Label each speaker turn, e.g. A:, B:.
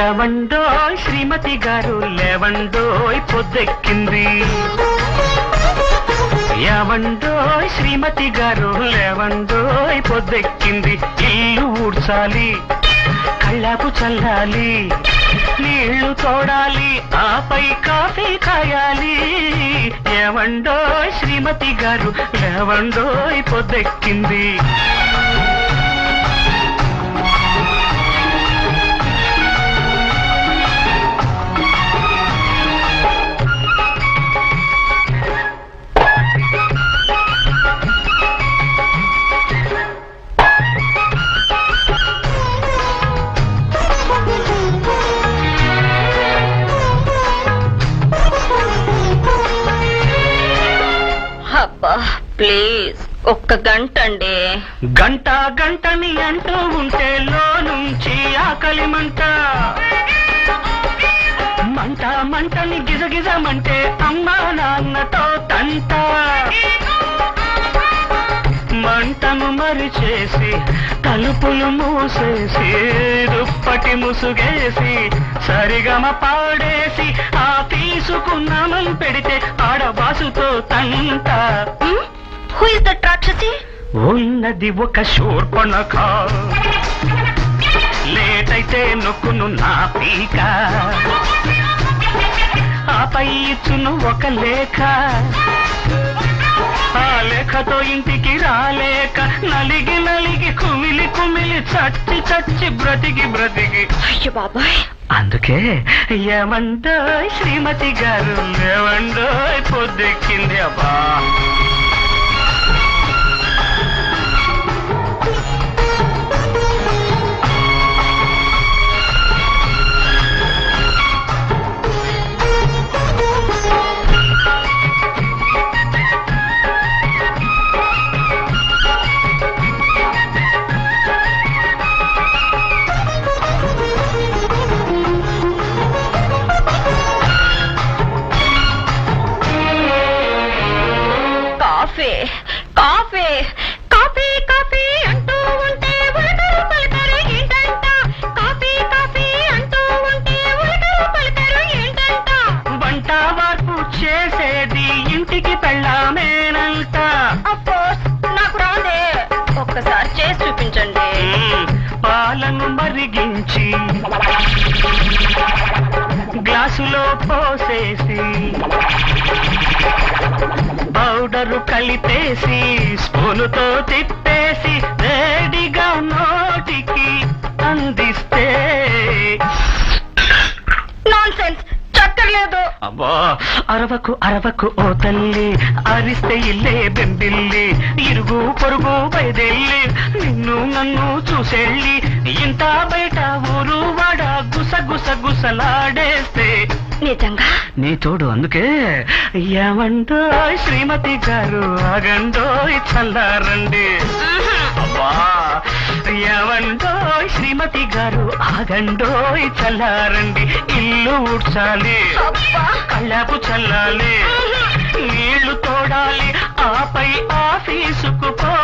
A: ఏవండోయ్ శ్రీమతి గారు లేవండోయ్ పొద్దెక్కింది. ఏవండోయ్ శ్రీమతి గారు లేవండోయ్ పొద్దెక్కింది. ఇల్లు ఊడ్చాలి కళ్ళకు చల్లాలి నీళ్ళు తోడాలి ఆపై కాఫీ కాయాలి ఏవండోయ్ శ్రీమతి గారు లేవండోయ్ పొద్దెక్కింది.
B: ఒక్క గంట అండి
A: గంట గంటని అంటూ ఉంటే లో నుంచి ఆకలి మంట. మంట మంటని గిజగిజమంటే అమ్మా నాన్నతో తంట. మంటను మరిచేసి తలుపులు మూసేసి దుప్పటి ముసుగేసి సరిగమ పాడేసి ఆ తీసుకున్నామని పెడితే ఆడవాసుతో తంట.
B: హూ ఇస్ దట్ రాక్షసి?
A: ఉన్నది ఒక శూర్పణఖ. లేటైతే నొక్కును నా పీక. ఆపై ఇచ్చును ఒక లేఖ. ఆ లేఖతో ఇంటికి రాలేక నలిగి నలిగి కుమిలి కుమిలి చచ్చి చచ్చి బ్రతికి బ్రతికి.
B: అయ్యో బాబాయ్.
A: అందుకే ఏమండో శ్రీమతి గారు ఏమండో పొద్దెక్కింది అబ్బా. ఇంటికి పెళ్ళామేనంట.
B: అప్పో నాకు రాదే. ఒక్కసారి చేసి చూపించండి.
A: పాలను మరిగించి గ్లాసులో పోసేసి పౌడరు కలిపేసి స్పూనుతో తిప్పేసి అరవకు అరవకు ఓ తల్లి అరిస్తే ఇల్లే బెంబిల్లి ఇరుగు పొరుగు బయదెల్లి నిన్ను నన్ను చూసెళ్ళి ఇంత బయట ఊరు వాడ గుస గుస గుసలాడేస్తే
B: నిజంగా?
A: నీ తోడు అందుకే ఏమంటో శ్రీమతి గారు అగండో చల్లారండి. అబ్బా ఏమంటో శ్రీమతి గారు ఆగండో చల్లారండి. ఇల్లు ఊడ్చాలి కళ్ళపు చల్లాలి నీళ్ళు తోడాలి ఆపై ఆఫీసుకు పోవాలి